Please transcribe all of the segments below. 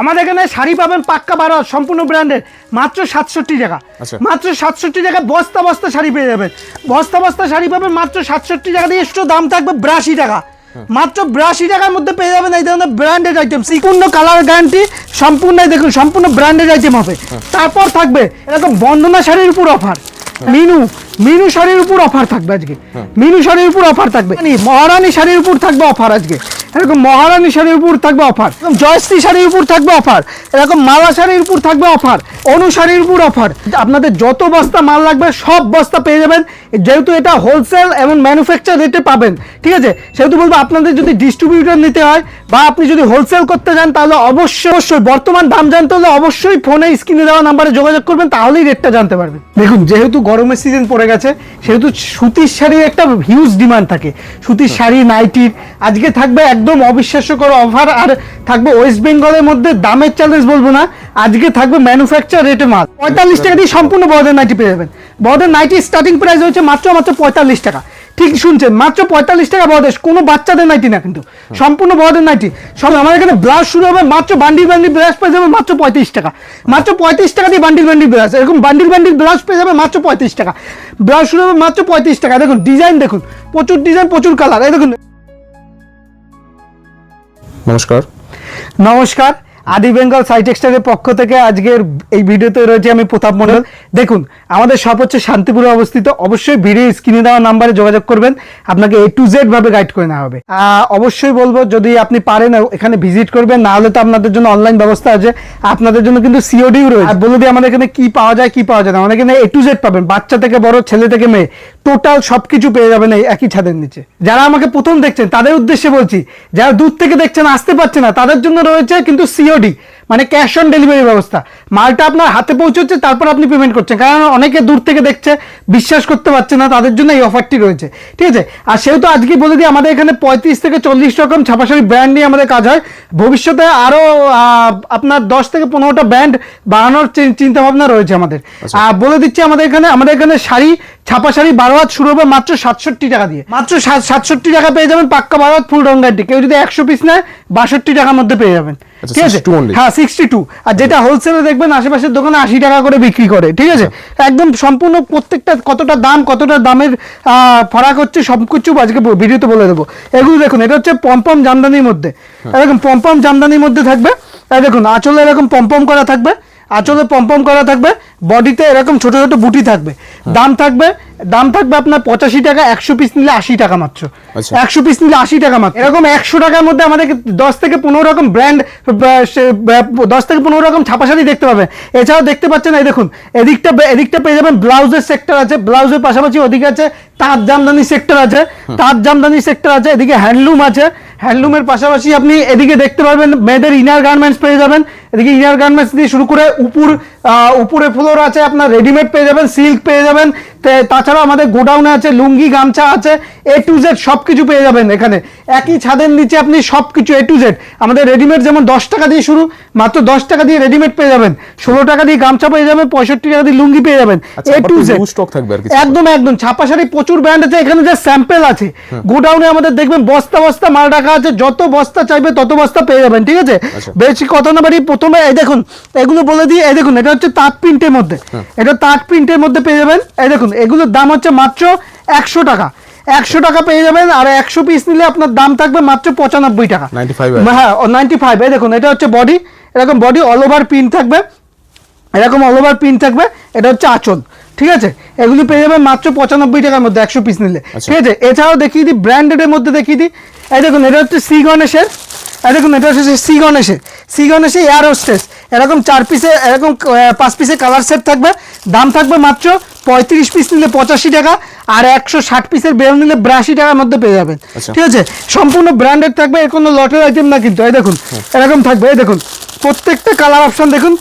আমাদের এখানে শাড়ি পাবেন পাক্কা বারো সম্পূর্ণ ব্র্যান্ডের। মাত্র সাতষট্টি টাকা। আচ্ছা। মাত্র সাতষট্টি টাকা বস্তা বস্তা শাড়ি পেয়ে যাবেন। বস্তা বস্তা শাড়ি পাবেন মাত্র সাতষট্টি টাকা দিয়ে একটু দাম থাকবে বিরাশি টাকা। মাত্র বিরাশি টাকার মধ্যে পেয়ে যাবেন এই ধরনের ব্র্যান্ডেড আইটেম সম্পূর্ণ কালার গ্যারান্টি সম্পূর্ণ দেখুন সম্পূর্ণ ব্র্যান্ডেড আইটেম হবে। তারপর থাকবে এরকম বন্দনা শাড়ির উপর অফার মিনু মিনু শাড়ির উপর অফার থাকবে আজকে। মিনু শাড়ির উপর অফার থাকবে। মানে মহারানী শাড়ির উপর থাকবে অফার আজকে। এরকম মহারানী শাড়ির উপর থাকবে অফার, এরকম জয়শ্রী শাড়ির উপর থাকবে অফার, এরকম মালা শাড়ির উপর থাকবে অফার, অনু শাড়ির উপর অফার। আপনাদের যত বস্তা মাল লাগবে, সব বস্তা পেয়ে যাবেন। যেহেতু এটা হোলসেল এবং ম্যানুফ্যাকচার রেটে পাবেন, ঠিক আছে? সেহেতু বলব, আপনাদের যদি ডিস্ট্রিবিউটর নিতে হয় বা আপনি যদি হোলসেল করতে চান তাহলে অবশ্যই অবশ্যই বর্তমান দাম জানতে হলে অবশ্যই ফোনে স্ক্রিনে দেওয়া নাম্বারে যোগাযোগ করবেন, তাহলেই রেটটা জানতে পারবেন। দেখুন, যেহেতু গরমের সিজন পড়ে গেছে, সেহেতু সুতির শাড়ির একটা হিউজ ডিমান্ড থাকে। সুতির শাড়ি নাইটির আজকে থাকবে একদম অবিশ্বাস্যকর অফার আর থাকবে ওয়েস্ট বেঙ্গলের মধ্যে দামের চ্যালেঞ্জ বলব না। আজকে থাকবে ম্যানুফ্যাকচার রেটে মাল। পঁয়তাল্লিশ টাকা দিয়ে সম্পূর্ণ বড়দের নাইটি পেয়ে যাবেন। বড়দের নাইটি স্টার্টিং প্রাইস হচ্ছে মাত্র মাত্র পঁয়তাল্লিশ টাকা। ঠিক শুনছেন মাত্র পঁয়তাল্লিশ টাকা বড়দের কোনো বাচ্চাদের নাইটি না কিন্তু। সম্পূর্ণ বড়দের নাইটি সব আমার এখানে ব্লাউজ শুরু হবে মাত্র বান্ডিল বান্ডিল ব্লাউজ পেয়ে যাবে মাত্র পঁয়ত্রিশ টাকা। মাত্র পঁয়ত্রিশ টাকা দিয়ে বান্ডিল বান্ডিল ব্লাউজ এরকম বান্ডিল বান্ডিল ব্লাউজ পেয়ে যাবে মাত্র পঁয়ত্রিশ টাকা। ব্লাউজ শুরু হবে মাত্র পঁয়ত্রিশ টাকা। দেখুন ডিজাইন দেখুন। প্রচুর ডিজাইন প্রচুর কালার এই দেখুন নমস্কার। নমস্কার, আদি বেঙ্গল সাইটেক্সটারের পক্ষ থেকে আজকের এই ভিডিওতে রয়েছে আমি প্রতাপ মন্ডল দেখুন আমাদের সব হচ্ছে শান্তিপুরে অবস্থিত। অবশ্যই ভিডিও স্ক্রিনে দেওয়া নাম্বারে যোগাযোগ করবেন। আপনাকে এ টু জেড ভাবে গাইড করে নেওয়া হবে। অবশ্যই বলব, যদি আপনি পারেন, এখানে ভিজিট করবেন, না হলে তো আপনাদের জন্য অনলাইন ব্যবস্থা আছে। আপনাদের জন্য কিন্তু সিওডিও রয়েছে। আর বলে দিই, আমাদের এখানে কি পাওয়া যায়, কি পাওয়া যায় না। আমাদের এখানে এ টু জেড পাবেন। বাচ্চা থেকে বড়, ছেলে থেকে মেয়ে। টোটাল সবকিছু পেয়ে যাবেন এই একই ছাদের নিচে। যারা আমাকে প্রথম দেখছেন, তাদের উদ্দেশ্যে বলছি, যারা দূর থেকে দেখছেন, আসতে পারছে না, তাদের জন্য রয়েছে কিন্তু সিওডি মানে ক্যাশ অন ডেলিভারি ব্যবস্থা। মালটা আপনার হাতে পৌঁছচ্ছে তারপর আপনি পেমেন্ট করছেন। কারণ অনেকে দূর থেকে দেখছে বিশ্বাস করতে পারছে না তাদের জন্য এই অফারটি রয়েছে। ঠিক আছে? আর সেহেতু আজকে বলে দিই আমাদের এখানে পঁয়ত্রিশ থেকে চল্লিশ রকম ছাপাশাড়ি ব্র্যান্ড নিয়ে আমাদের কাজ হয়। ভবিষ্যতে আরও আপনার দশ থেকে পনেরোটা ব্র্যান্ড বাড়ানোর চিন্তা ভাবনা রয়েছে আমাদের। আর বলে দিচ্ছি আমাদের এখানে আমাদের এখানে শাড়ি ছাপা শাড়ি বারো হাত শুরু হবে মাত্র সাতষট্টি টাকা দিয়ে। মাত্র সাত- সাতষট্টি টাকা পেয়ে যাবেন পাক্কা বারো হাত ফুল রঙ গ্যারান্টি কেউ যদি একশো পিস নেয় বাষট্টি টাকার মধ্যে পেয়ে যাবেন। আচ্ছা, ঠিক আছে? হ্যাঁ সিক্সটি টু আর যেটা হোলসেলে দেখবেন আশেপাশের দোকানে আশি টাকা করে বিক্রি করে ঠিক আছে? একদম সম্পূর্ণ প্রত্যেকটা কতটা দাম কতটা দামের আহ, ফারাক হচ্ছে সব কিছু আজকে ব- ভিডিওতে বলে দেবো। এগুলো দেখুন এটা হচ্ছে পম্পম জামদানির মধ্যে। এরকম পম্পম জামদানির মধ্যে থাকবে। দেখুন আঁচলে এরকম পম্পম করা থাকবে। আঁচলে পম্পম করা থাকবে বডিতে এরকম ছোট ছোট বুটি থাকবে। দাম থাকবে দাম থাকবে আপনার পঁচাশি টাকা একশো পিস নিলে আশি টাকা মাত্র। আচ্ছা। একশো পিস নিলে আশি টাকা মাত্র। এরকম একশো টাকার মধ্যে আমাদেরকে দশ থেকে পনেরো রকম ব্র্যান্ড দশ থেকে পনেরো রকম ছাপা শাড়ি দেখতে পাবেন এছাড়াও দেখতে পাচ্ছেন এই দেখুন এদিকটা এদিকটা পেয়ে যাবেন ব্লাউজের সেক্টর আছে ব্লাউজের পাশাপাশি ওদিকে আছে তাঁত জামদানি সেক্টর আছে। তাঁত জামদানি সেক্টর আছে এদিকে হ্যান্ডলুম আছে। হ্যান্ডলুমের পাশাপাশি আপনি এদিকে দেখতে পারবেন মেয়েদের ইনার গার্মেন্টস পেয়ে যাবেন। এদিকে ইনার গার্মেন্টস দিয়ে শুরু করে উপর উপরে ফ্লোর আছে আপনার রেডিমেড পেয়ে যাবেন সিল্ক পেয়ে যাবেন। তাছাড়া আমাদের গোডাউনে আছে, লুঙ্গি, গামছা আছে এ টু জেড সব কিছু পেয়ে যাবেন এখানে। একই ছাদের নিচে আপনি সব কিছু এ টু জেড আমাদের রেডিমেড যেমন দশ টাকা দিয়ে শুরু মাত্র দশ টাকা দিয়ে রেডিমেড পেয়ে যাবেন। ষোলো টাকা দিয়ে গামছা পেয়ে যাবেন পঁয়ষট্টি টাকা দিয়ে লুঙ্গি পেয়ে যাবেন। এ টু জেড stock থাকবে একদম একদম। ছাপা শাড়ি প্রচুর ব্র্যান্ড আছে এখানে যে স্যাম্পেল আছে। গোডাউনে আমাদের দেখবেন বস্তা বস্তা মাল রাখা আছে যত বস্তা চাইবে তত বস্তা পেয়ে যাবেন ঠিক আছে? আচ্ছা। বেশি কথা না বাড়ি প্রথমে এই দেখুন এগুলো বলে দিই এই দেখুন এটা হচ্ছে তাঁত প্রিন্টের মধ্যে। এটা তাঁত প্রিন্টের মধ্যে পেয়ে যাবেন এই দেখুন এগুলোর দাম হচ্ছে মাত্র একশো টাকা। একশো টাকা পেয়ে যাবেন আর একশো পিস নিলে আপনার দাম থাকবে মাত্র পঁচানব্বই টাকা। হ্যাঁ নাইনটি ফাইভ দেখুন এটা হচ্ছে বডি এরকম বডি অল ওভার প্রিন্ট থাকবে। এরকম অল ওভার প্রিন্ট থাকবে এটা হচ্ছে আঁচল ঠিক আছে? এগুলি পেয়ে যাবেন মাত্র পঁচানব্বই টাকার মধ্যে একশো পিস নিলে আচ্ছা। ঠিক আছে? এছাড়াও দেখিয়ে দিই ব্র্যান্ডেডের মধ্যে দেখিয়ে দিই। এই দেখুন এটা হচ্ছে সি গণেশের এই দেখুন এটা হচ্ছে সি গণেশের সি গণেশের এয়ার হোস্টেস এরকম চার পিসে এরকম পাঁচ পিসে কালার সেট থাকবে। দাম থাকবে মাত্র পঁয়ত্রিশ পিস নিলে পঁচাশি টাকা আর একশো ষাট পিসের বেল নিলে বিরাশি টাকার মধ্যে পেয়ে যাবেন। আচ্ছা। ঠিক আছে? সম্পূর্ণ ব্র্যান্ডেড থাকবে এর কোনো লটের আইটেম না কিন্তু। এই দেখুন এরকম থাকবে এই দেখুন। প্রত্যেকটা কালার অপশন দেখুন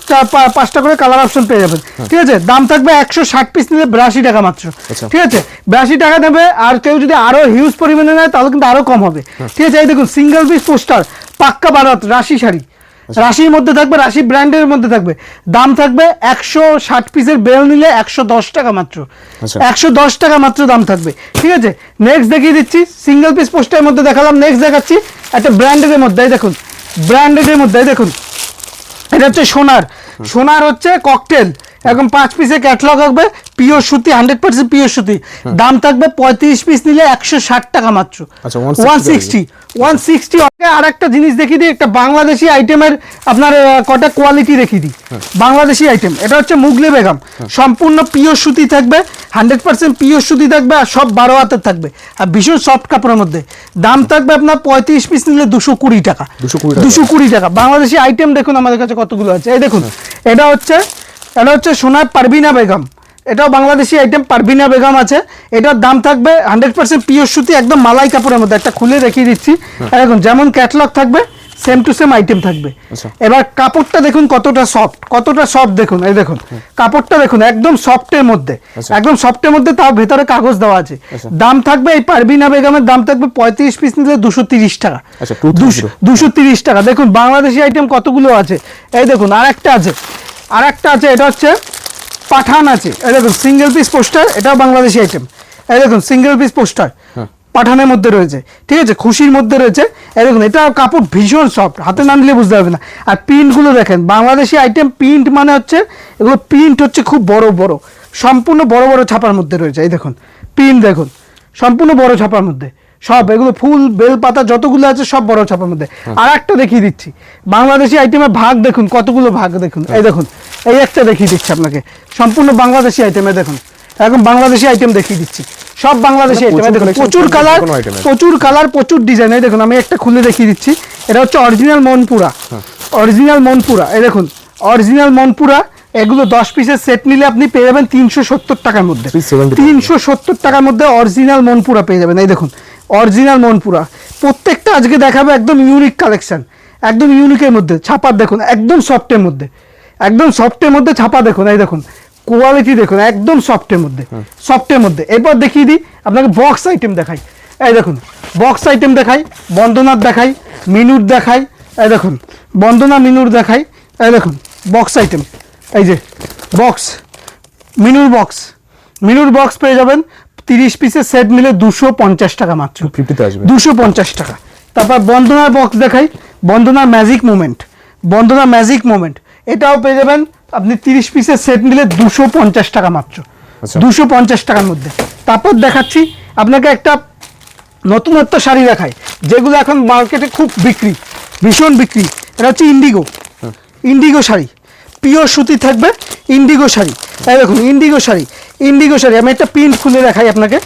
পাঁচটা করে কালার অপশন পেয়ে যাবেন। ঠিক আছে? দাম থাকবে একশো ষাট পিস নিলে বিরাশি টাকা মাত্র। আচ্ছা। ঠিক আছে? বিরাশি টাকা দেবে আর কেউ যদি আরও হিউজ পরিমাণে নেয় তাহলে কিন্তু আরও কম হবে। ঠিক আছে? এই দেখুন সিঙ্গেল পিস পোস্টার পাক্কা বারাত রাশি শাড়ি। রাশির মধ্যে থাকবে রাশি ব্র্যান্ডের মধ্যে থাকবে। দাম থাকবে একশো ষাট পিসের বেল নিলে একশো দশ টাকা মাত্র। আচ্ছা। একশো দশ টাকা মাত্র দাম থাকবে। ঠিক আছে? নেক্সট দেখিয়ে দিচ্ছি সিঙ্গেল পিস পোস্টের মধ্যে দেখালাম। নেক্সট দেখাচ্ছি একটা ব্র্যান্ডের মধ্যে দেখুন। ব্র্যান্ডের মধ্যে দেখুন। এটা হচ্ছে সোনার। সোনার হচ্ছে ককটেল এরকম পাঁচ পিসের ক্যাটলগ হবে পিওর সুতি হান্ড্রেড পার্সেন্ট পিওর সুতি। দাম থাকবে পঁয়ত্রিশ পিস নিলে একশো ষাট টাকা মাত্র। 160 ওয়ান সিক্সটি ওয়ান সিক্সটি আর একটা জিনিস দেখিয়ে দিই একটা বাংলাদেশি আইটেমের আপনার কটা কোয়ালিটি দেখিয়ে দিই। বাংলাদেশি আইটেম এটা হচ্ছে মুগলে বেগম। সম্পূর্ণ পিওর সুতি থাকবে হান্ড্রেড পার্সেন্ট পিওর সুতি থাকবে আর সব বারো হাতের থাকবে। আর ভীষণ সফট কাপড়ের মধ্যে। দাম থাকবে আপনার পঁয়ত্রিশ পিস নিলে দুশো কুড়ি টাকা। 220 টাকা। দুশো কুড়ি টাকা। বাংলাদেশি আইটেম দেখুন আমাদের কাছে কতগুলো আছে। এই দেখুন এটা হচ্ছে এটা হচ্ছে সোনার পারবিনা বেগম। এটাও বাংলাদেশি আইটেম পারবিনা বেগম আছে। এটার দাম থাকবে হান্ড্রেড পার্সেন্ট পিওর সুতি একদম মালাই কাপড়ের মধ্যে। একটা খুলে দেখিয়ে দিচ্ছি। এই দেখুন যেমন ক্যাটলগ থাকবে সেম টু সেম আইটেম থাকবে। আচ্ছা। এবার কাপড়টা দেখুন কতটা সফট কতটা সফট দেখুন এই দেখুন। কাপড়টা দেখুন একদম সফটের মধ্যে। আচ্ছা। একদম সফটের মধ্যে তাও ভেতরে কাগজ দেওয়া আছে। আচ্ছা। দাম থাকবে এই পারবিনা বেগমের দাম থাকবে পঁয়ত্রিশ পিস নিলে দুশো তিরিশ টাকা। 230 দুশো তিরিশ টাকা। দেখুন বাংলাদেশি আইটেম কতগুলো আছে? এই দেখুন আর একটা আছে। আর একটা আছে এটা হচ্ছে পাঠান আছে। এই দেখুন সিঙ্গেল পিস পোস্টার এটাও বাংলাদেশি আইটেম এই দেখুন সিঙ্গেল পিস পোস্টার পাঠানের মধ্যে রয়েছে। ঠিক আছে খুশির মধ্যে রয়েছে। এই দেখুন এটা কাপড় ভীষণ সফট হাতে না নিলে বুঝতে পারবে না। আর প্রিন্টগুলো দেখেন বাংলাদেশি আইটেম প্রিন্ট মানে হচ্ছে এগুলো প্রিন্ট হচ্ছে খুব বড় বড়। সম্পূর্ণ বড় বড় ছাপার মধ্যে রয়েছে। এই দেখুন প্রিন্ট দেখুন সম্পূর্ণ বড় ছাপার মধ্যে। সব এগুলো ফুল বেল পাতা যতগুলো আছে সব বড় ছাপার মধ্যে। আর একটা দেখিয়ে দিচ্ছি। বাংলাদেশি আইটেমের ভাগ দেখুন কতগুলো ভাগ দেখুন। এই দেখুন এই একটা দেখিয়ে দিচ্ছি আপনাকে। সম্পূর্ণ বাংলাদেশি আইটেমে দেখুন। এখন বাংলাদেশি আইটেম দেখিয়ে দিচ্ছি। সব বাংলাদেশি মানে আইটেম দেখুন প্রচুর কালার। প্রচুর কালার প্রচুর ডিজাইন এই দেখুন আমি একটা খুলে দেখিয়ে দিচ্ছি। এটা হচ্ছে অরিজিনাল মনপুরা। অরিজিনাল মনপুরা। এই দেখুন অরিজিনাল মনপুরা এগুলো দশ পিসের সেট নিলে আপনি পেয়ে যাবেন তিনশো সত্তর টাকার মধ্যে। তিনশো সত্তর টাকার মধ্যে অরিজিনাল মনপুরা পেয়ে যাবেন। এই দেখুন অরিজিনাল মনপুরা প্রত্যেকটা আজকে দেখাবে একদম ইউনিক কালেকশন একদম ইউনিকের মধ্যে। ছাপার দেখুন একদম সফটের মধ্যে। একদম সফটের মধ্যে ছাপা দেখুন এই দেখুন। কোয়ালিটি দেখুন একদম সফটের মধ্যে। সফটের মধ্যে। এরপর দেখিয়ে দিই আপনাকে বক্স আইটেম দেখাই। এই দেখুন বক্স আইটেম দেখাই বন্দনার দেখাই মিনুর দেখাই এই দেখুন বন্দনা মিনুর দেখাই এই দেখুন বক্স আইটেম এই যে বক্স মিনুর বক্স মিনুর বক্স পেয়ে যাবেন তিরিশ পিসের সেট মিলে দুশো পঞ্চাশ টাকা মাত্র। 250 তে আসবে। দুশো পঞ্চাশ টাকা। তারপর বন্দনার বক্স দেখাই। বন্দনার magic moment Bandana magic moment এটাও পেয়ে যাবেন আপনি তিরিশ পিসের সেট নিলে দুশো পঞ্চাশ টাকা মাত্র। আচ্ছা। দুশো পঞ্চাশ টাকার মধ্যে। তারপর দেখাচ্ছি আপনাকে একটা নতুনত্ব শাড়ি দেখাই যেগুলো এখন মার্কেটে খুব বিক্রি ভীষণ বিক্রি। এটা হচ্ছে ইন্ডিগো ইন্ডিগো শাড়ি। পিওর সুতি থাকবে ইন্ডিগো শাড়ি। এই দেখুন ইন্ডিগো শাড়ি। ইন্ডিগো শাড়ি আমি একটা প্রিন্ট খুলে দেখাই আপনাকে।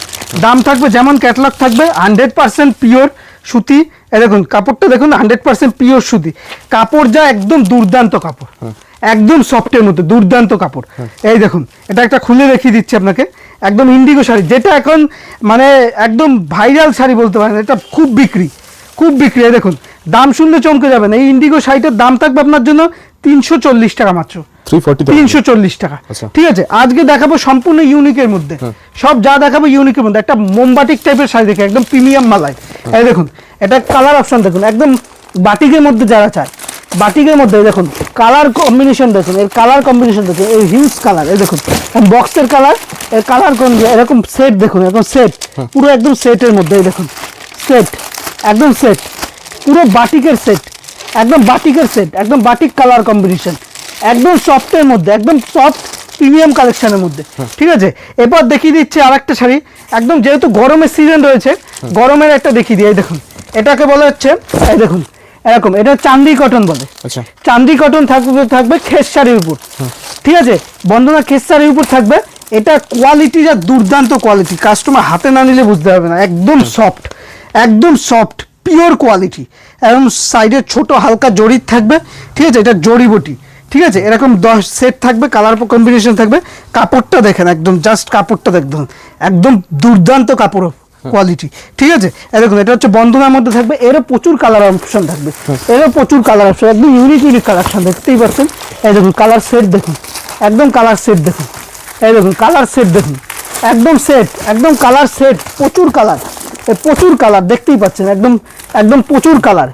দাম থাকবে যেমন ক্যাটালগ থাকবে হান্ড্রেড পার্সেন্ট পিওর সুতি। এই দেখুন কাপড়টা দেখুন হান্ড্রেড পার্সেন্ট পিওর সুতি। কাপড় যা একদম দুর্দান্ত কাপড়। একদম সফটের মধ্যে দুর্দান্ত কাপড়। এই দেখুন এটা একটা খুলে দেখিয়ে দিচ্ছি আপনাকে। একদম ইন্ডিগো শাড়ি যেটা এখন মানে একদম ভাইরাল শাড়ি বলতে পারেন এটা খুব বিক্রি। খুব বিক্রি এই দেখুন। দাম শুনলে চমকে যাবেন এই ইন্ডিগো শাড়িটার দাম থাকবে আপনার জন্য তিনশো চল্লিশ টাকা মাত্র। 340 তিনশো চল্লিশ টাকা। আচ্ছা। ঠিক আছে আজকে দেখাবো সম্পূর্ণ ইউনিকের মধ্যে। সব যা দেখাবো ইউনিকের মধ্যে। একটা মোমবাটিক টাইপের শাড়ি দেখে একদম প্রিমিয়াম মালাই এই দেখুন এটা কালার অপশন দেখুন। একদম বাটিকের মধ্যে যারা চায় বাটিকের মধ্যে দেখুন কালার কম্বিনেশন দেখুন। এর কালার কম্বিনেশন দেখুন। এই হিউজ কালার এই দেখুন। বক্সের কালারের কালার কোন এরকম সেট দেখুন এরকম সেট পুরো একদম সেটের মধ্যে এই দেখুন। সেট একদম সেট পুরো বাটিকের সেট একদম বাটিকের সেট একদম বাটিক কালার কম্বিনেশন একদম সফটের মধ্যে একদম সফট প্রিমিয়াম কালেকশনের মধ্যে। ঠিক আছে? এরপর দেখিয়ে দিচ্ছে আর একটা শাড়ি। একদম যেহেতু গরমের সিজন রয়েছে গরমের একটা দেখিয়ে দিই। এই দেখুন এটাকে বলা হচ্ছে এই দেখুন এরকম এটা চান্দি কটন বলে। আচ্ছা। চান্দি কটন থাকবে থাকবে খেস শাড়ির উপর। ঠিক আছে? বন্ধনা খেস শাড়ির উপর থাকবে। এটা কোয়ালিটি যা দুর্দান্ত কোয়ালিটি কাস্টমার হাতে না নিলে বুঝতে পারবে না। একদম সফট একদম সফট পিওর কোয়ালিটি। এবং সাইডে ছোট হালকা জড়ির থাকবে, ঠিক আছে? এটা জড়িবটি ঠিক আছে? এরকম দশ সেট থাকবে কালার কম্বিনেশন থাকবে। কাপড়টা দেখেন একদম জাস্ট কাপড়টা দেখুন। একদম দুর্দান্ত কাপড় কোয়ালিটি ঠিক আছে? এরকম এটা হচ্ছে বন্ধনার মধ্যে থাকবে। এরও প্রচুর কালার অপশন থাকবে। এরও প্রচুর কালার অপশন একদম ইউনিক ইউনিক কালেকশন দেখতেই পাচ্ছেন? এই দেখুন কালার সেট দেখুন, একদম কালার সেট দেখুন। এই দেখুন কালার সেট দেখুন, একদম সেট একদম কালার সেট প্রচুর কালার প্রচুর কালার দেখতেই পাচ্ছেন একদম একদম প্রচুর কালার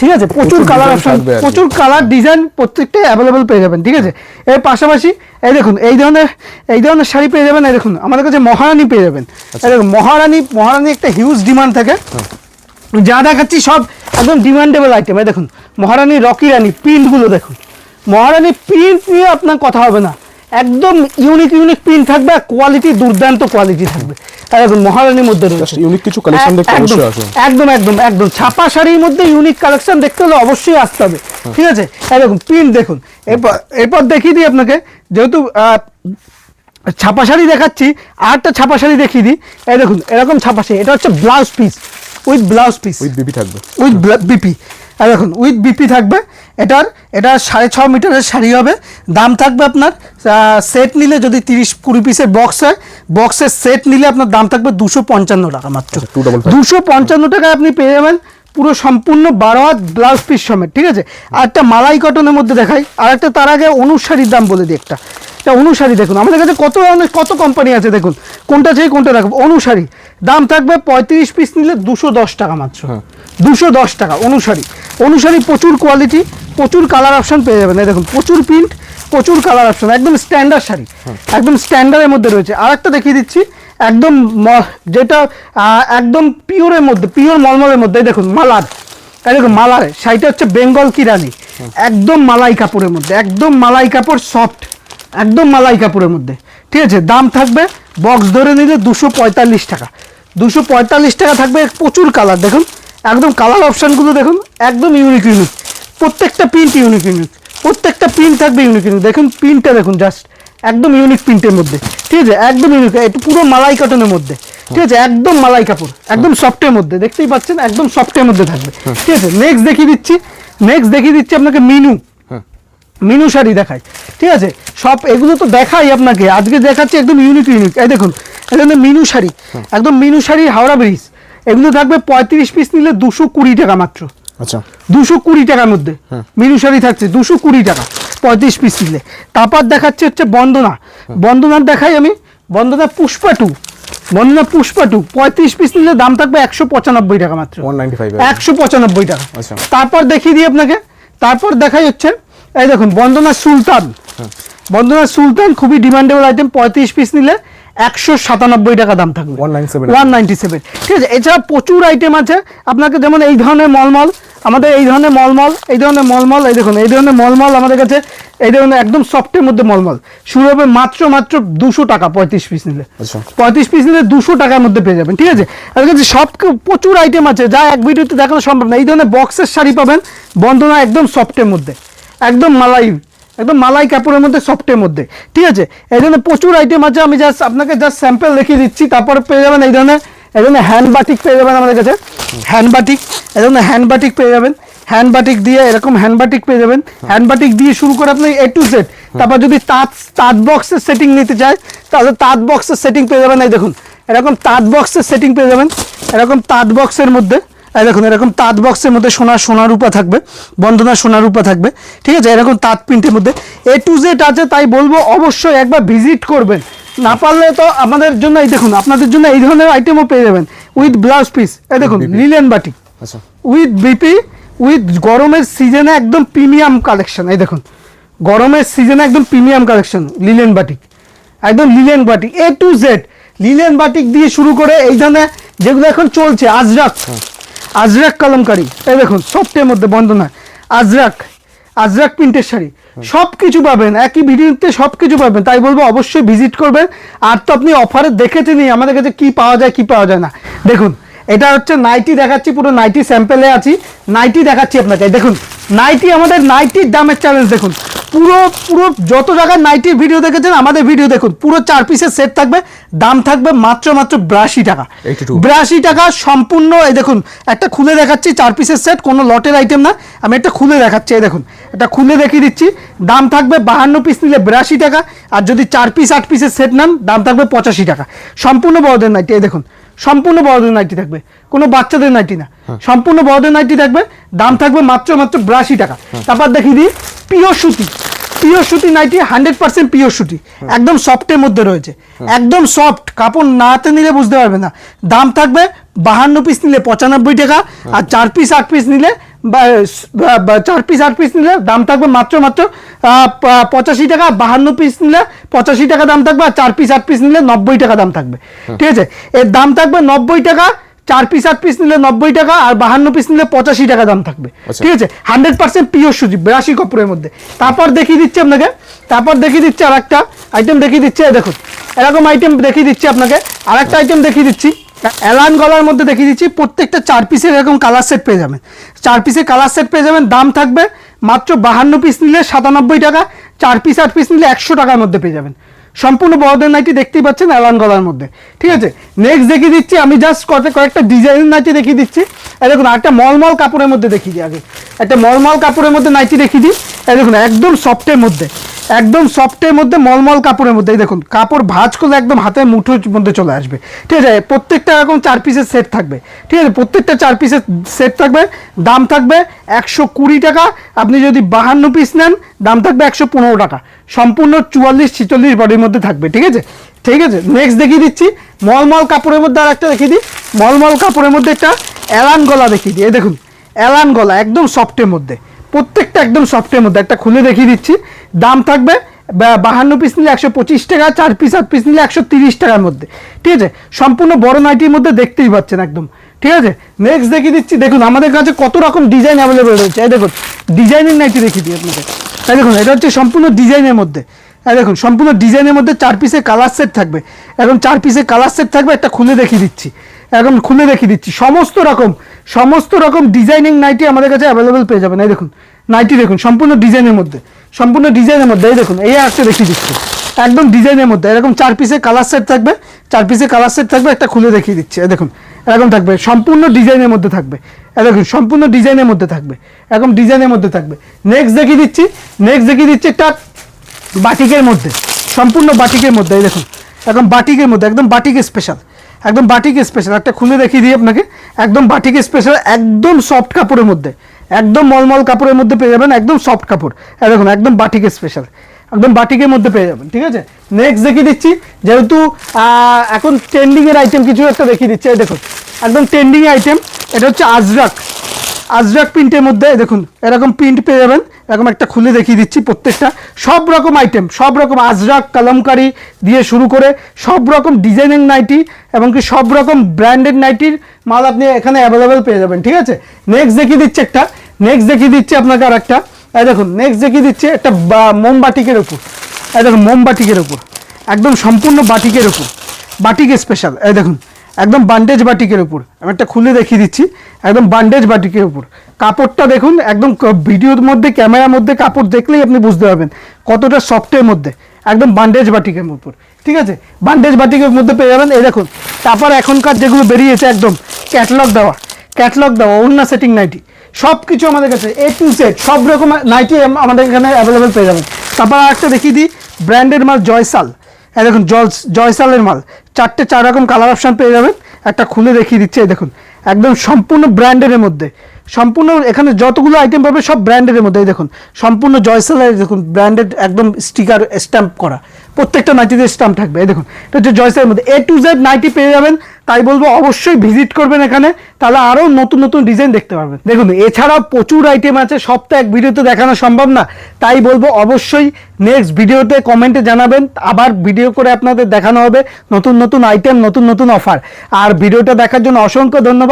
ঠিক আছে? প্রচুর কালার অপশন। প্রচুর কালার ডিজাইন প্রত্যেকটাই অ্যাভেলেবেল পেয়ে যাবেন ঠিক আছে? এর পাশাপাশি এই দেখুন এই ধরনের এই ধরনের শাড়ি পেয়ে যাবেন এই দেখুন আমাদের কাছে মহারানী পেয়ে যাবেন। দেখুন মহারানী মহারানী একটা হিউজ ডিমান্ড থাকে। যা দেখাচ্ছি সব একদম ডিমান্ডেবল আইটেম এই দেখুন মহারানী রকি রানী প্রিন্টগুলো দেখুন। মহারানী প্রিন্ট নিয়ে আপনার কথা হবে না। একদম ইউনিক ইউনিক প্রিন্ট থাকবে আর কোয়ালিটি দুর্দান্ত কোয়ালিটি থাকবে। আর দেখুন মহারানীর মধ্যে রয়েছে। ইউনিক কিছু কালেকশন দেখতে অবশ্যই আসুন একদম একদম একদম। ছাপা শাড়ির মধ্যে ইউনিক কালেকশন দেখতে হলে অবশ্যই আসতে হবে। হ্যাঁ। ঠিক আছে? এই প্রিন্ট দেখুন। এরপর এরপর দেখিয়ে দিই আপনাকে যেহেতু আহ, ছাপা শাড়ি দেখাচ্ছি আর একটা ছাপা শাড়ি দেখিয়ে দিই। এই দেখুন এরকম ছাপা শাড়ি। এটা হচ্ছে blouse piece with blouse piece with বিবি থাকবে। উইথ বিপি আর দেখুন উইথ বিপি থাকবে। এটার এটা সাড়ে ছ মিটারের শাড়ি হবে। দাম থাকবে আপনার সেট নিলে যদি তিরিশ কুড়ি পিসের বক্স হয় বক্সের সেট নিলে আপনার দাম থাকবে দুশো পঞ্চান্ন টাকা মাত্র। আচ্ছা, 255 দুশো পঞ্চান্ন টাকায় আপনি পেয়ে যাবেন পুরো সম্পূর্ণ বারো হাত ব্লাউজ পিস সমেত ঠিক আছে? আর একটা মালাই কটনের মধ্যে দেখাই আর একটা তার আগে অনুসারীর দাম বলে দিই একটা। এটা অনুসারী দেখুন আমাদের কাছে কত কত কোম্পানি আছে দেখুন কোনটা চাই কোনটা রাখব অনুসারী। দাম থাকবে পঁয়ত্রিশ পিস নিলে দুশো দশ টাকা মাত্র। দুশো দশ টাকা অনুসারী। অনুসারী প্রচুর কোয়ালিটি প্রচুর কালার অপশন পেয়ে যাবেন। এই দেখুন প্রচুর প্রিন্ট প্রচুর কালার অপশন একদম স্ট্যান্ডার্ড শাড়ি একদম স্ট্যান্ডার্ডের মধ্যে রয়েছে। আর একটা দেখিয়ে দিচ্ছি একদম ম- যেটা একদম পিওরের মধ্যে পিওর মলমলের মধ্যে দেখুন মালার। এই দেখুন মালার। শাড়িটা হচ্ছে বেঙ্গল কিরানি একদম মালাই কাপড়ের মধ্যে একদম মালাই কাপড় সফট একদম মালাই কাপড়ের মধ্যে। ঠিক আছে দাম থাকবে বক্স ধরে নিলে দুশো পঁয়তাল্লিশ টাকা। দুশো পঁয়তাল্লিশ টাকা থাকবে প্রচুর কালার দেখুন। একদম কালার অপশানগুলো দেখুন একদম ইউনিক ইউনিক প্রত্যেকটা প্রিন্ট ইউনিক ইউনিক প্রত্যেকটা প্রিন্ট থাকবে ইউনিক ইউনিক দেখুন প্রিন্টটা দেখুন জাস্ট একদম ইউনিক প্রিন্টের মধ্যে। ঠিক আছে? একদম ইউনিক একটু পুরো মালাই কটনের মধ্যে। ঠিক আছে? একদম মালাই কাপড় একদম সফটের মধ্যে। দেখতেই পাচ্ছেন? একদম সফটের মধ্যে থাকবে। ঠিক আছে? নেক্সট দেখিয়ে দিচ্ছি। নেক্সট দেখিয়ে দিচ্ছি আপনাকে মিনু। মিনু শাড়ি দেখাই। ঠিক আছে? সব এগুলো তো দেখাই আপনাকে। আজকে দেখাচ্ছি একদম ইউনিক ইউনিক এই দেখুন এখানে মিনু শাড়ি। একদম মিনু শাড়ি হাওড়া ব্রিজ এগুলো থাকবে পঁয়ত্রিশ পিস নিলে দুশো কুড়ি টাকা মাত্র। আচ্ছা। দুশো কুড়ি টাকার মধ্যে। মিনু শাড়ি থাকছে দুশো কুড়ি টাকা পঁয়ত্রিশ পিস নিলে। তারপর দেখাচ্ছে হচ্ছে বন্দনা। বন্দনার দেখাই আমি। বন্দনা পুষ্পা টু বন্দনা পুষ্পা টু পঁয়ত্রিশ পিস নিলে দাম থাকবে একশো পঁচানব্বই টাকা মাত্র। একশো পঁচানব্বই টাকা। আচ্ছা। তারপর দেখিয়ে দিই আপনাকে। তারপর দেখাই হচ্ছে এই দেখুন বন্দনা সুলতান। বন্দনা সুলতান খুবই ডিমান্ডেবল আইটেম পঁয়ত্রিশ পিস নিলে একশো সাতানব্বই টাকা দাম থাকবে। 197 ওয়ান নাইনটি সেভেন ঠিক আছে এছাড়া প্রচুর আইটেম আছে। আপনাকে যেমন এই ধরনের মলমল আমাদের এই ধরনের মলমল এই ধরনের মলমল এই দেখুন এই ধরনের মলমল আমাদের কাছে এই ধরনের একদম সফটের মধ্যে মলমল। শুরু হবে মাত্র মাত্র দুশো টাকা পঁয়ত্রিশ পিস নিলে। আচ্ছা। পঁয়ত্রিশ পিস নিলে দুশো টাকার মধ্যে পেয়ে যাবেন ঠিক আছে? আর কাছে সব প্রচুর আইটেম আছে যা এক ভিডিওতে দেখানো সম্ভব না। এই ধরনের বক্সের শাড়ি পাবেন বন্ধনা একদম সফটের মধ্যে একদম মালাই একদম মালাই কাপড়ের মধ্যে, সফটের মধ্যে। ঠিক আছে? এই ধরনের প্রচুর আইটেম আছে, আমি জাস্ট আপনাকে জাস্ট স্যাম্পেল দেখিয়ে দিচ্ছি, তারপরে পেয়ে যাবেন এই ধরনের এই ধরনের হ্যান্ড বাটিক পেয়ে যাবেন আমাদের কাছে। হ্যান্ড বাটিক এই ধরনের হ্যান্ড বাটিক পেয়ে যাবেন। হ্যান্ড বাটিক দিয়ে এরকম হ্যান্ড বাটিক পেয়ে যাবেন। হ্যান্ড বাটিক দিয়ে শুরু করে আপনি এ টু জেড তারপর যদি তাঁত তাঁত বক্সের সেটিং নিতে চায়, তাহলে তাঁত বক্সের সেটিং পেয়ে যাবেন, এই দেখুন। এরকম তাঁত বক্সের সেটিং পেয়ে যাবেন। এরকম তাঁত বক্সের মধ্যে। দেখুন এরকম তাঁত বক্সের মধ্যে সোনার সোনার রূপা থাকবে বন্ধনা সোনার রূপা থাকবে ঠিক আছে? এরকম তাঁত প্রিন্টের মধ্যে এ টু জেড আছে তাই বলব অবশ্যই একবার ভিজিট করবেন। না পারলে তো আমাদের জন্য এই দেখুন আপনাদের জন্য এই ধরনের আইটেমও পেয়ে যাবেন। উইথ ব্লাউজ পিস এই দেখুন লিলেন বাটিক আচ্ছা। উইথ বিপি উইথ গরমের সিজনে একদম প্রিমিয়াম কালেকশন এই দেখুন। গরমের সিজনে একদম প্রিমিয়াম কালেকশন লিলেন বাটিক একদম linen batik A to Z linen batik দিয়ে শুরু করে এই ধরনের যেগুলো এখন চলছে আজরাক আজরাক কলমকারী। এই দেখুন সফটের মধ্যে বন্ধ বন্দনা। আজরাক আজরাক প্রিন্টের শাড়ি। সব কিছু পাবেন, একই ভিডিওতে সব কিছু পাবেন। তাই বলব, অবশ্যই ভিজিট করবেন। আর তো আপনি অফারে দেখেছেনই আমাদের কাছে কি পাওয়া যায়, কি পাওয়া যায় না। দেখুন, এটা হচ্ছে নাইটি দেখাচ্ছি, পুরো নাইটি স্যাম্পেলে আছি। নাইটি দেখাচ্ছি আপনাকে। দেখুন নাইটি আমাদের নাইটির দামের চ্যালেঞ্জ দেখুন। পুরো পুরো যত জায়গায় নাইটির ভিডিও দেখেছেন আমাদের ভিডিও দেখুন। পুরো চার পিসের সেট থাকবে দাম থাকবে মাত্র মাত্র বিরাশি টাকা। 82 বিরাশি টাকা সম্পূর্ণ এই দেখুন একটা খুলে দেখাচ্ছি চার পিসের সেট কোনো লটের আইটেম না। আমি একটা খুলে দেখাচ্ছি এই দেখুন এটা খুলে দেখিয়ে দিচ্ছি। দাম থাকবে বাহান্ন পিস নিলে বিরাশি টাকা আর যদি চার পিস আট পিসের সেট নেন দাম থাকবে পঁচাশি টাকা। সম্পূর্ণ বড়দের নাইটি এই দেখুন সম্পূর্ণ বড়দের নাইটি থাকবে। কোনো বাচ্চাদের নাইটি না। সম্পূর্ণ বড়দের নাইটি থাকবে দাম থাকবে মাত্র মাত্র বিরাশি টাকা। তারপর দেখিয়ে দিই পিওর সুতি। পিওর সুতি নাইটি হান্ড্রেড পার্সেন্ট পিওর সুতি। একদম সফটের মধ্যে রয়েছে। একদম সফট কাপড় নাতে নিলে বুঝতে পারবে না। দাম থাকবে বাহান্ন পিস নিলে পঁচানব্বই টাকা আর চার পিস আট পিস নিলে চার পিস আট পিস নিলে দাম থাকবে মাত্র মাত্র পঁচাশি টাকা বাহান্ন পিস নিলে পঁচাশি টাকা দাম থাকবে আর চার পিস আট পিস নিলে নব্বই টাকা দাম থাকবে। ঠিক আছে? এর দাম থাকবে নব্বই টাকা চার পিস আট পিস নিলে নব্বই টাকা আর বাহান্ন পিস নিলে পঁচাশি টাকা দাম থাকবে। আচ্ছা। ঠিক আছে? হান্ড্রেড পার্সেন্ট পিওর সুজি বিরাশি কাপড়ের মধ্যে। তারপর দেখিয়ে দিচ্ছি আপনাকে তারপর দেখিয়ে দিচ্ছি আর একটা আইটেম দেখিয়ে দিচ্ছে দেখুন এরকম আইটেম দেখিয়ে দিচ্ছি আপনাকে। আর একটা আইটেম দেখিয়ে দিচ্ছি অ্যালান গলার মধ্যে দেখিয়ে দিচ্ছি প্রত্যেকটা চার পিসের এরকম কালার সেট পেয়ে যাবেন। চার পিসের কালার সেট পেয়ে যাবেন দাম থাকবে মাত্র বাহান্ন পিস নিলে সাতানব্বই টাকা চার পিস আট পিস নিলে একশো টাকার মধ্যে পেয়ে যাবেন। সম্পূর্ণ বড়দের নাইটি দেখতেই পাচ্ছেন অ্যালান গলার মধ্যে। ঠিক আছে? নেক্সট দেখিয়ে দিচ্ছি, আমি জাস্ট কত কয়েকটা ডিজাইন নাইটি দেখিয়ে দিচ্ছি। এই দেখুন একটা মলমল কাপড়ের মধ্যে দেখিয়ে দিই আগে। একটা মলমল কাপড়ের মধ্যে নাইটি দেখিয়ে দিই। এই দেখুন, একদম সফটের মধ্যে, একদম সফটের মধ্যে মলমল কাপড়ের মধ্যে দেখুন, কাপড় ভাঁজ করলে একদম হাতের মুঠোর মধ্যে চলে আসবে। ঠিক আছে, প্রত্যেকটা এরকম চার পিসের সেট থাকবে। ঠিক আছে, প্রত্যেকটা চার পিসের সেট থাকবে, দাম থাকবে একশো কুড়ি টাকা। আপনি যদি বাহান্ন পিস নেন, দাম থাকবে একশো পনেরো টাকা। সম্পূর্ণ চুয়াল্লিশ ছিচল্লিশ বডির মধ্যে থাকবে, ঠিক আছে? ঠিক আছে নেক্সট দেখিয়ে দিচ্ছি, মলমল কাপড়ের মধ্যে আর একটা দেখিয়ে দিই। মলমল কাপড়ের মধ্যে একটা অ্যালান গলা দেখিয়ে দিই। এই দেখুন অ্যালান গলা একদম সফটের মধ্যে, প্রত্যেকটা একদম সফটের মধ্যে। একটা খুলে দেখিয়ে দিচ্ছি। দাম থাকবে বাহান্ন পিস নিলে একশো পঁচিশ টাকা, চার পিস আট পিস নিলে একশো তিরিশ টাকার মধ্যে। ঠিক আছে? সম্পূর্ণ বড় নাইটির মধ্যে দেখতেই পাচ্ছেন একদম। ঠিক আছে? নেক্সট দেখিয়ে দিচ্ছি। দেখুন, আমাদের কাছে কত রকম ডিজাইন অ্যাভেলেবেল রয়েছে। এই দেখুন ডিজাইনিং নাইটি দেখিয়ে দিই আপনাকে এই দেখুন, এটা হচ্ছে সম্পূর্ণ ডিজাইনের মধ্যে। এই দেখুন, সম্পূর্ণ ডিজাইনের মধ্যে চার পিসে কালার সেট থাকবে। এখন চার পিসে কালার সেট থাকবে, একটা খুলে দেখিয়ে দিচ্ছি। এখন খুলে দেখিয়ে দিচ্ছি। সমস্ত রকম সমস্ত রকম ডিজাইনিং নাইটি আমাদের কাছে অ্যাভেলেবেল পেয়ে যাবেন। এই দেখুন নাইটি দেখুন, সম্পূর্ণ ডিজাইনের মধ্যে, সম্পূর্ণ ডিজাইনের মধ্যে। এই দেখুন, এই একটা দেখিয়ে দিচ্ছি। একদম ডিজাইনের মধ্যে, এরকম চার পিসে কালার সেট থাকবে, চার পিসে কালার সেট থাকবে, একটা খুলে দেখিয়ে দিচ্ছি। দেখুন, এরকম থাকবে, সম্পূর্ণ ডিজাইনের মধ্যে থাকবে। দেখুন, সম্পূর্ণ ডিজাইনের মধ্যে থাকবে, এরকম ডিজাইনের মধ্যে থাকবে। নেক্সট দেখিয়ে দিচ্ছি নেক্সট দেখিয়ে দিচ্ছি একটা বাটিকের মধ্যে, সম্পূর্ণ বাটিকের মধ্যে, এই দেখুন, একদম বাটিকের মধ্যে, একদম বাটিক স্পেশাল একদম বাটিক স্পেশাল একটা খুলে দেখিয়ে দিই আপনাকে, একদম বাটিক স্পেশাল একদম সফট কাপড়ের মধ্যে, একদম মলমল কাপড়ের মধ্যে পেয়ে যাবেন একদম সফট কাপড় দেখুন, একদম বাটিক স্পেশাল একদম বাটিকের মধ্যে পেয়ে যাবেন, ঠিক আছে? নেক্সট দেখিয়ে দিচ্ছি, যেহেতু এখন ট্রেন্ডিংয়ের আইটেম কিছু একটা দেখিয়ে দিচ্ছি, এই দেখুন, একদম ট্রেন্ডিং আইটেম এটা হচ্ছে আজরাক আজরাক প্রিন্টের মধ্যে দেখুন, এরকম প্রিন্ট পেয়ে যাবেন। এরকম একটা খুলে দেখিয়ে দিচ্ছি প্রত্যেকটা। সব রকম আইটেম সব রকম আজরাক কলমকারি দিয়ে শুরু করে সব রকম ডিজাইনিং নাইটি এবং কি সব রকম ব্র্যান্ডেড নাইটির মাল আপনি এখানে অ্যাভেলেবেল পেয়ে যাবেন, ঠিক আছে? নেক্সট দেখিয়ে দিচ্ছি একটা নেক্সট দেখিয়ে দিচ্ছি আপনাকে আর একটা এই দেখুন নেক্সট দেখিয়ে দিচ্ছি একটা মোমবাটিকের উপর। এই দেখুন মোমবাটিকের উপর, একদম সম্পূর্ণ বাটিকের উপর। বাটিক স্পেশাল এই দেখুন। একদম বান্ডেজ বাটিকের উপর। আমি একটা খুলে দেখিয়ে দিচ্ছি, একদম বান্ডেজ বাটিকের উপর। কাপড়টা দেখুন, একদম ভিডিওর মধ্যে, ক্যামেরার মধ্যে কাপড় দেখলেই আপনি বুঝতে পারবেন কতটা সফটের মধ্যে। একদম বান্ডেজ বাটিকের উপর ঠিক আছে? বান্ডেজ বাটিকের মধ্যে পেয়ে যাবেন, এই দেখুন, তারপর এখনকার যেগুলো বেরিয়েছে একদম ক্যাটলগ দেওয়া। ক্যাটলগ দেওয়া অন্য সেটিং নাইটি সব কিছু আমাদের কাছে এ টু সেট সব রকম নাইটি আমাদের এখানে অ্যাভেলেবেল পেয়ে যাবেন। তারপর আরেকটা দেখিয়ে দিই ব্র্যান্ডের মাল জয়সাল। দেখুন জল জয়সালের মাল। চারটে চার রকম কালার অপশান পেয়ে যাবেন। একটা খুলে দেখিয়ে দিচ্ছে দেখুন। একদম সম্পূর্ণ ব্র্যান্ডের মধ্যে। সম্পূর্ণ এখানে যতগুলো আইটেম পাবে সব ব্র্যান্ডের মধ্যে। দেখুন, সম্পূর্ণ জয়সালের দেখুন ব্র্যান্ডেড একদম স্টিকার স্ট্যাম্প করা। প্রত্যেকটা নাইটিতে স্ট্যাম্প থাকবে। এই দেখুন, এটা হচ্ছে জয়সালের মধ্যে। এ টু জেড নাইটি পেয়ে যাবেন। তাই বলব অবশ্যই ভিজিট করবেন এখানে। তাহলে আরও নতুন নতুন ডিজাইন দেখতে পারবেন। দেখুন, এছাড়াও প্রচুর আইটেম আছে। সব তো এক ভিডিওতে দেখানো সম্ভব না। তাই বলব অবশ্যই নেক্সট ভিডিওতে কমেন্টে জানাবেন। আবার ভিডিও করে আপনাদের দেখানো হবে। নতুন নতুন আইটেম নতুন নতুন অফার আর ভিডিওটা দেখার জন্য অসংখ্য ধন্যবাদ।